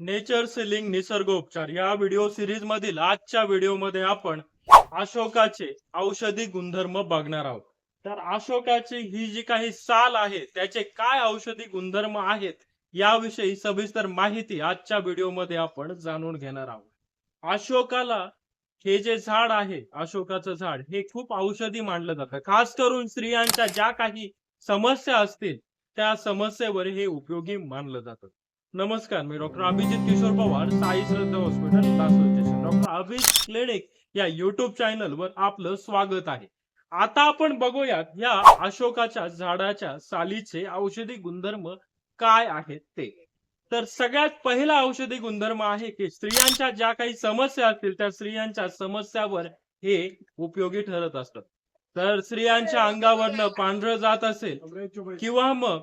Nature ceiling निसर्गोपचार. या video series मधील आजच्या व्हिडिओमध्ये आपण अशोकाचे औषधी गुणधर्म बघणार आहोत. तर अशोकाची ही जी काही साल आहे त्याचे काय औषधी गुणधर्म आहेत याविषयी सविस्तर माहिती आजच्या व्हिडिओमध्ये आपण जाणून घेणार आहोत. अशोकाला हे जे झाड आहे अशोकाचं झाड हे खूप औषधी मानलं जातं. खास करून स्त्रियांच्या ज्या काही समस्या असतील त्या समस्येवर हे उपयोगी मानलं जातं. नमस्कार मी doctor Abhijit Kishor Pawar Sai Shraddha hospital Lasu station. Doctor Abhijit clinic या युट्यूब चॅनल वर आपलं स्वागत आहे. आता आपण बघूयात या अशोकाच्या झाडाच्या सालीचे औषधी गुणधर्म काय आहेत ते. तर सगळ्यात पहिला औषधी गुणधर्म आहे की स्त्रियांच्या ज्या काही समस्या असतील त्या स्त्रियांच्या समस्यावर हे उपयोगी ठरत असतं. तर स्त्रियांच्या अंगावरनं पांढरं जात असेल किंवा मग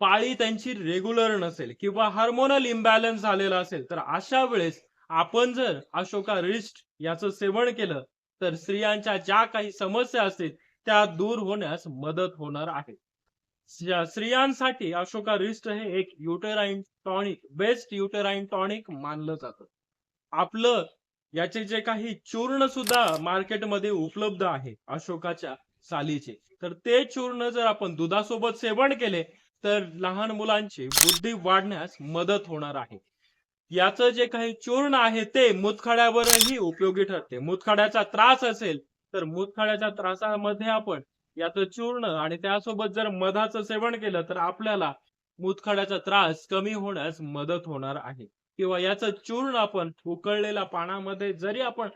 पाळी त्यांची रेग्युलर नसेल किंवा हार्मोनल इम्बॅलन्स झालेला असेल तर अशा वेळेस आपण जर अशोका रिस्ट याचं सेवन केलं तर स्त्रियांच्या ज्या काही समस्या असतील त्या दूर होण्यास मदत होणार आहे. स्त्रियांसाठी अशोका रिस्ट हे एक uterine tonic best uterine tonic मानलं जातं. आपलं याचे जे काही चूर्ण सुद्धा मार्केटमध्ये उपलब्ध आहे अशोकाच्या सालीचे. तर ते चूर्ण जर आपण दुधासोबत सेवन केले तर लहान मुलांची बुद्धी वाढण्यास मदत होणार आहे. याचं जे काही चूर्ण आहे ते मुतखड्यावरही उपयोगी ठरते. मुतखड्याचा त्रास असेल तर मुतखड्याच्या त्रासामध्ये आपण याचं चूर्ण आणि त्यासोबत जर मधाचं सेवन केलं तर आपल्याला मुतखड्याचा त्रास कमी होण्यास मदत होणार आहे. किंवा याचं चूर्ण आपण उकळलेल्या पाण्यामध्ये जरी आपण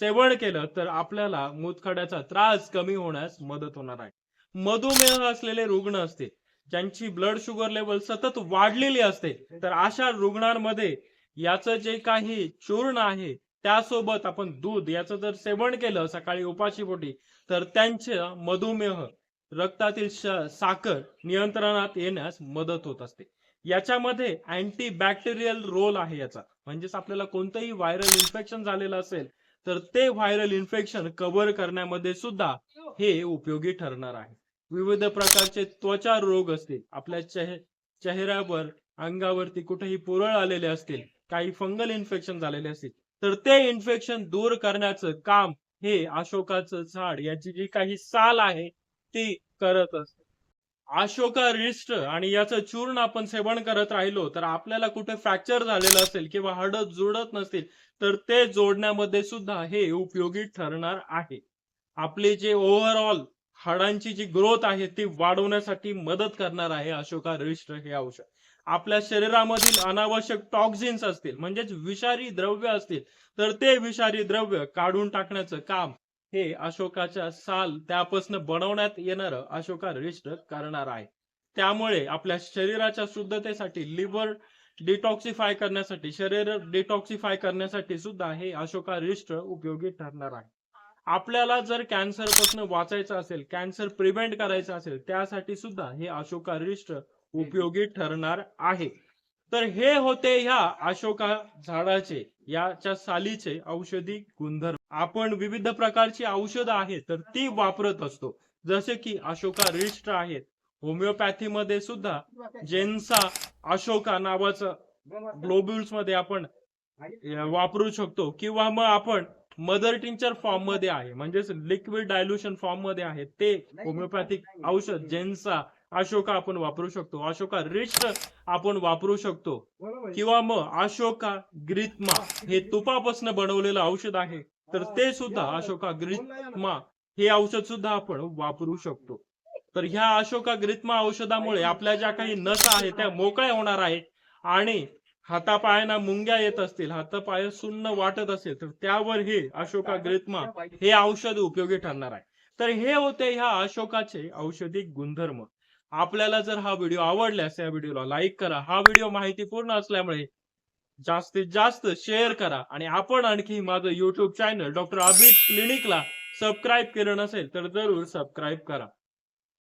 सेवन केलं तर आपल्याला मूतखड्याचा त्रास कमी होण्यास मदत होणार आहे. मधुमेह असलेले रुग्ण असते ज्यांची ब्लड शुगर लेवल सतत वाढलेली असते तर अशा रुग्णांमध्ये याचं जे काही चूर्ण आहे त्यासोबत आपण दूध याचं जर सेवन केलं सकाळी उपाशीपोटी तर त्यांच्या मधुमेह रक्तातील साखर नियंत्रणात येण्यास मदत होत असते. याच्यामध्ये अँटी बॅक्टेरियल रोल आहे याचा. म्हणजेच आपल्याला कोणतंही व्हायरल इन्फेक्शन झालेलं असेल तर ते व्हायरल इन्फेक्शन कव्हर करण्यामध्ये सुद्धा हे उपयोगी ठरणार आहे. विविध प्रकारचे त्वचा रोग असतील आपल्या चेह चेहऱ्यावर अंगावरती कुठेही पुरळ आलेले असतील काही फंगल इन्फेक्शन झालेले असतील तर ते इन्फेक्शन दूर करण्याचं काम हे अशोकाचं झाड याची जी काही साल आहे ती करत असते. अशोका रिस्ट आणि याचं चूर्ण आपण सेवन करत राहिलो तर आपल्याला कुठे फ्रॅक्चर झालेलं असेल किंवा हाड जुडत नसतील तर ते जोडण्यामध्ये सुद्धा हे उपयोगी ठरणार आहे. आपले जे ओव्हरऑल हाडांची जी ग्रोथ आहे ती वाढवण्यासाठी मदत करणार आहे अशोका रिस्ट हे औषध. आपल्या शरीरामधील अनावश्यक टॉक्झिन्स असतील म्हणजेच विषारी द्रव्य असतील तर ते विषारी द्रव्य काढून टाकण्याचं काम हे अशोकाच्या साल त्यापासून बनवण्यात येणार अशोका रजिस्टर करणार आहे. त्यामुळे आपल्या शरीराच्या शुद्धतेसाठी लिव्हर डिटॉक्सिफाय करण्यासाठी शरीर डिटॉक्सिफाय करण्यासाठी सुद्धा हे अशोका रजिस्टर उपयोगी ठरणार आहे. आपल्याला जर कॅन्सरपासून वाचायचं असेल कॅन्सर प्रिव्हेंट करायचं असेल त्यासाठी सुद्धा हे अशोका रजिस्टर उपयोगी ठरणार आहे. तर हे होते ह्या अशोका झाडाचे याच्या सालीचे औषधी गुणधर्म. आपण विविध प्रकारची औषधं आहेत तर ती वापरत असतो. जसे की अशोका रिस्ट आहेत. होमिओपॅथी मध्ये सुद्धा जेन्सा अशोका नावाचं ग्लोब्युल्समध्ये आपण वापरू शकतो. किंवा मग आपण मदर टिंचर फॉर्ममध्ये आहे. म्हणजेच लिक्विड डायल्युशन फॉर्ममध्ये आहे. ते होमिओपॅथिक औषध जेन्सा अशोका आपण वापरू शकतो. अशोका रिस्ट आपण वापरू शकतो. किंवा मग अशोका ग्रित्मा हे तुपापासून बनवलेलं औषध आहे. तर ते सुद्धा अशोका ग्रित्मा हे औषध सुद्धा आपण वापरू शकतो. तर ह्या अशोका ग्रित्मा औषधामुळे आपल्या ज्या काही नस आहेत त्या मोकळ्या होणार आहेत. आणि हातापायांना मुंग्या येत असतील हातापाय सुन्न वाटत असेल तर त्यावर हे अशोका ग्रित्मा हे औषध उपयोगी ठरणार आहे. तर हे होते ह्या अशोकाचे औषधी गुणधर्म. आपल्याला जर हा व्हिडिओ आवडल्यास या व्हिडिओला लाईक करा. हा व्हिडिओ माहितीपूर्ण असल्यामुळे जास्तीत जास्त शेअर करा. आणि आपण आणखी माझं युट्यूब चॅनल डॉक्टर अभित क्लिनिकला सबस्क्राईब केलं नसेल तर जरूर सबस्क्राईब करा.